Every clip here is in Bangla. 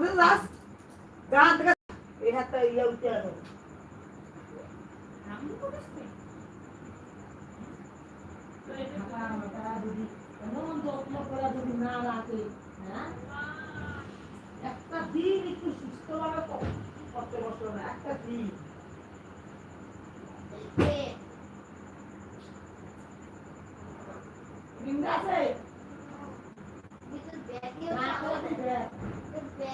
কোথায় যাস গান থেকে এই হাতটা ইয়ে উঠে যদি হ্যাঁ? একটা দিন একটু সুস্থভাবে ক- করতে বসতো না একটা দিন। আছে না করে দেখ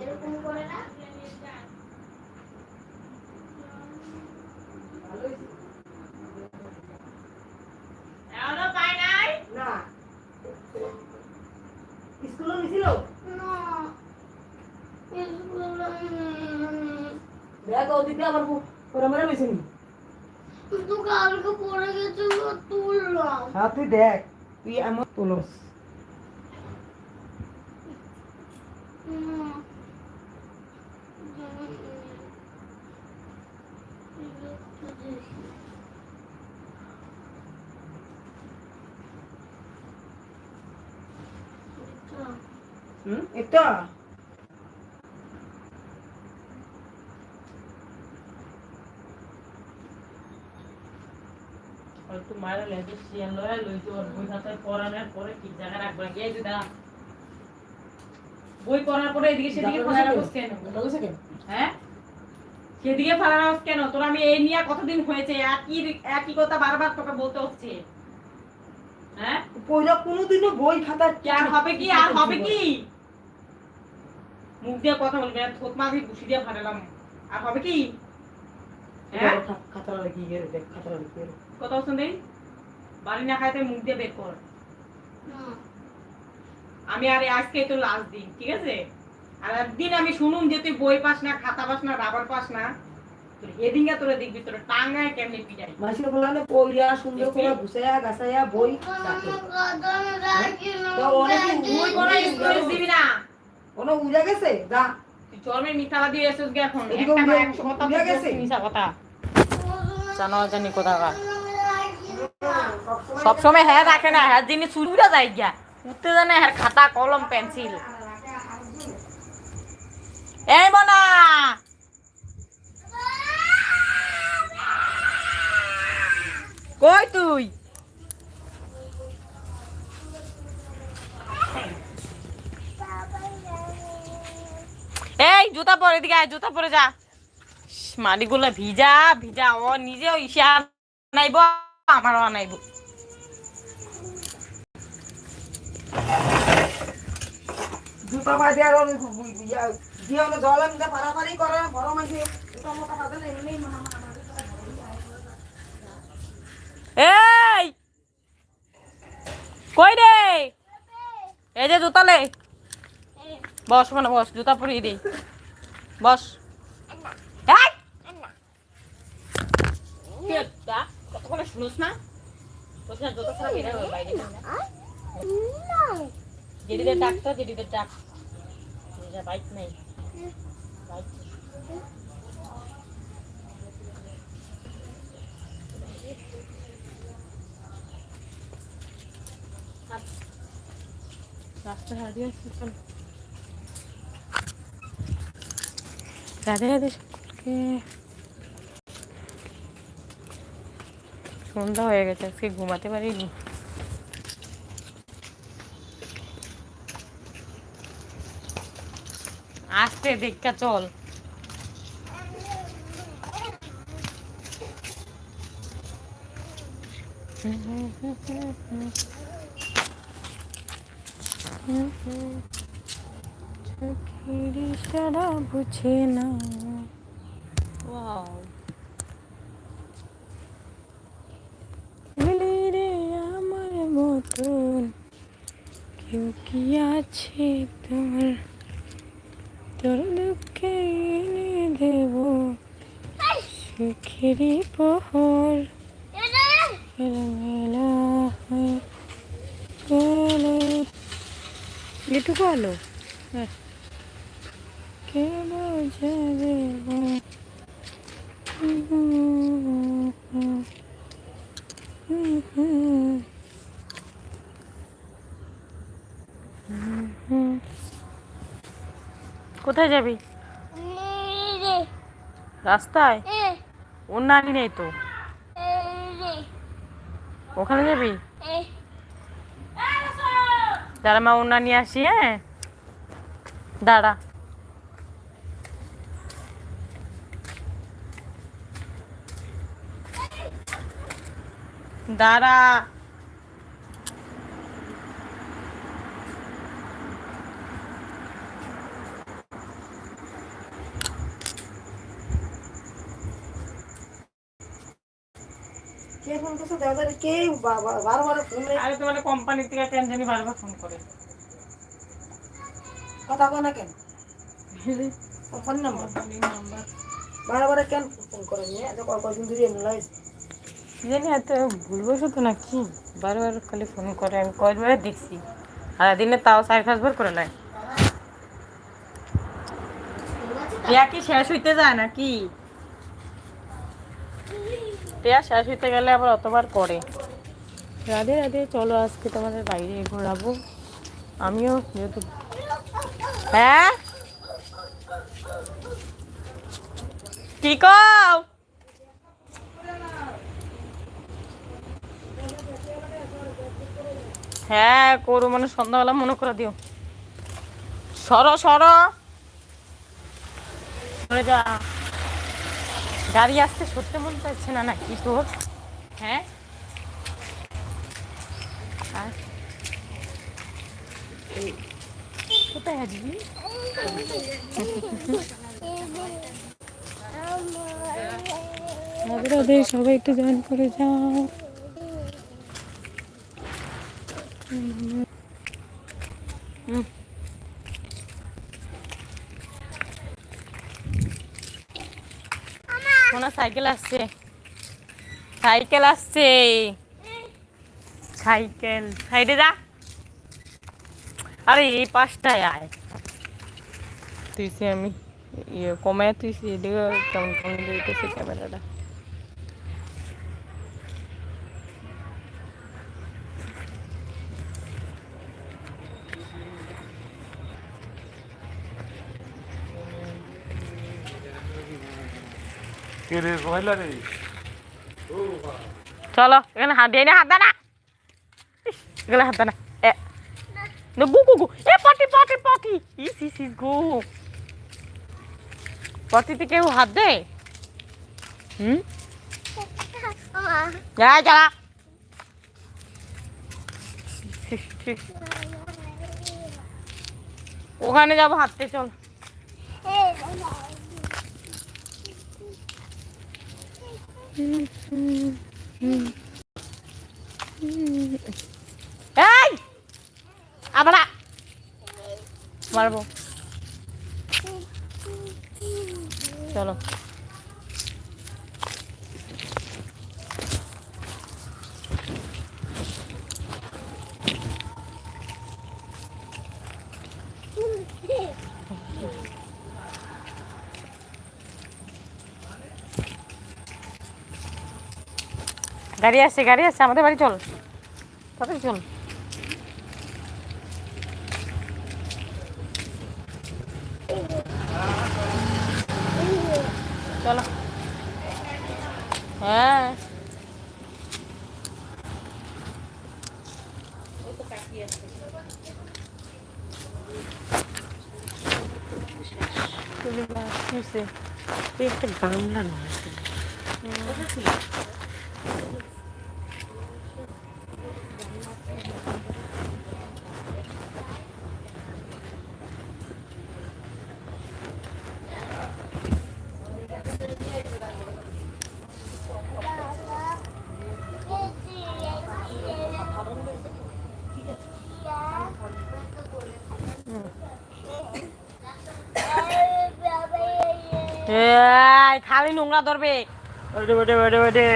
এরকম করে না ভালোই এখনও পাই নাই না স্কুলে নিছিল দেখ ওদিকে আবার পরে মেরে বেশি নি কালকে পড়ে গেছিল তুললাম। হ্যাঁ তুই দেখ। তুই এমন তুলস। হুম? এটা? শিয়াল লয় ওর বই খাতায় পড়ানোর পরে কি জায়গা রাখবা গিয়ে দিদা বই পড়ার পরে এদিকে সেদিকে ফালানো কেন? কেন হ্যাঁ? সেদিকে কেন? তোর আমি এই নিয়ে কতদিন হয়েছে? একই একই কথা বারবার তোকে বলতে হচ্ছে। হ্যাঁ? পয়লা কোনোদিনও বই খাতা কি আর হবে কি? আর হবে কি? মুখ দিয়ে কথা বলবি আর থোত মাঝে ঘুষি দিয়ে ফাটালাম। আর হবে কি? হ্যাঁ? দেখ কথা শুন দেই? বাড়ি না খাইতে মুখ দিয়ে বের কর। আমি আর আজকে তো লাস্ট দিন ঠিক আছে? আর একদিন আমি শুনুন যে তুই বই পাস না খাতা পাস না রাবার পাস না। তোর হেদিঙ্গা তোরা দেখবি তোর টাঙ্গায় কেমনি পিটাই। মাসির পয়লা সুন্দর করে গুছায়া গাছায়া বই তো অনেকে কোনো স্টোরেজ দিবি না। কোনো উজা গেছে? যা তুই চর্মের দিয়ে এসেছিস গে এখন। এদিকে একটা উড়ে- একশো কথা উড়ে গেছে। গেছে কথা। জানো জানি কোথা সবসময় হ্যাঁ রাখে না হ্যাঁ জিনিস চুরিটা যায় গিয়া। উঠতে জানে হ্যাঁ খাতা কলম পেন্সিল। এই মনা কই তুই? জুতা পরে দিকে আয় জুতা পরে যা। মালিগুলো ভিজা ভিজা। ও নিজেও ইসা নাইব আমারও আনাইব জুতা বাজে আর দিয়ে হলো জল আমি পারাপারি করে বড় মাঝে। জুতা মোটা বাজে এমনি মা- মা- এই! কই রে? এই যে জুতা লে। বস মানে বস জুতা পরিয়ে দিই বস। শুনোস না? জেডিদের ডাক্তার জেডিদের ডাক। বাইক নেই। বাইক রাস্তা হারিয়ে রাধে রাধে সকলকে। সন্ধ্যা হয়ে গেছে আজকে ঘুমাতে পারিনি। আসতে দেখা চল। চোখের ইশারা বুঝে না। ওয়াও মিলি রে মতন কেউ কি আছে তোমার তোর দুঃখে এনে দেব সুখেরই প্রহর। এলোমেলো হয়ে গেলে এটুকু আলো? হ্যাঁ। কে। কোথায় যাবি? রাস্তায়? এ অন্যান্য নেই তো। ওখানে যাবি? দাঁড়া মা অন্য নিয়ে আসি হ্যাঁ? দাঁড়া। দাঁড়া। আরে তোমার কোম্পানি থেকে কেন জানি বারবার ফোন করে। কথা কয় না কেন? ফোন নাম্বার বারবার কেন ফোন করে নিয়ে এত কয়দিন ধরে এমনি লাগে কি জানি এত ভুলবশত তো নাকি বারবার খালি ফোন করে, আমি কয়েকবার দেখছি। আর দিনে তাও চার পাঁচবার করে নেয়। টিয়া কি শেষ হইতে যায় নাকি? টিয়া শেষ হইতে গেলে আবার অতবার করে। রাধে রাধে, চলো আজকে তোমাদের বাইরে ঘোরাবো। আমিও যেহেতু হ্যাঁ? কি কও? হ্যাঁ করো মানে সন্ধ্যাবেলা মনে করে দিও। সর সর। যা। গাড়ি আসতে সত্যি মন চাইছে না নাকি তোর? হ্যাঁ? কোথায় রাধে সবাই একটু জয়েন করে যাও। কোনা সাইকেল আসছে। সাইকেল আসছে। সাইকেল। সাইডে যা। আরে, এই পাশটায় আয়। তুই আমি ইয়ে কমায় তুই এদিকে কেমন কেমন দিতেছে ক্যামেরাটা। চলো, এখানে হাত দিয়ে হাত দা না। এখানে হাত দা না। এ পটি গু। কেউ হাত দে। ওখানে যাব, হাঁটতে চল। এই আবার আ- মারবো চলো গাড়ি আসছে গাড়ি আসছে আমাদের বাড়ি চল। তাড়াতাড়ি চল। চলো। হ্যাঁ। একটা গামলা নয় খালি নোংরা ধরবে। ওটে ওটে ওটে ওটে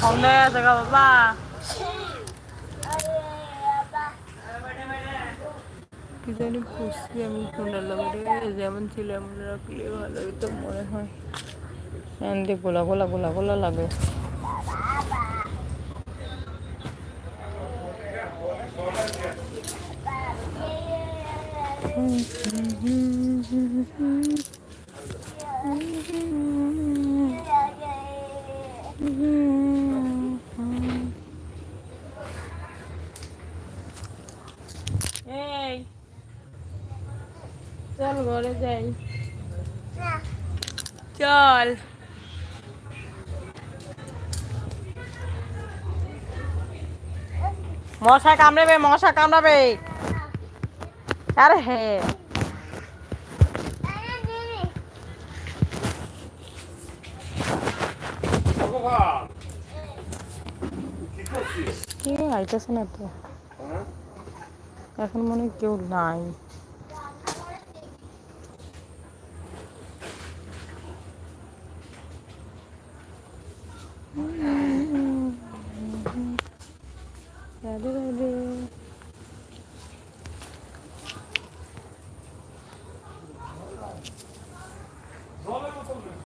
সামনে আছে গা বাবা। কি জানি খুশি আমি যেমন ছিল এমন রাখলে ভালো হতো মনে হয়। গোলা গোলা গোলা গোলা লাগে। চল ঘরে যাই। চল। মশা কামড়াবে মশা কামড়াবে। আরে হ্যাঁ। কে আইতেছে না তো? এখন মনে কেউ নাই।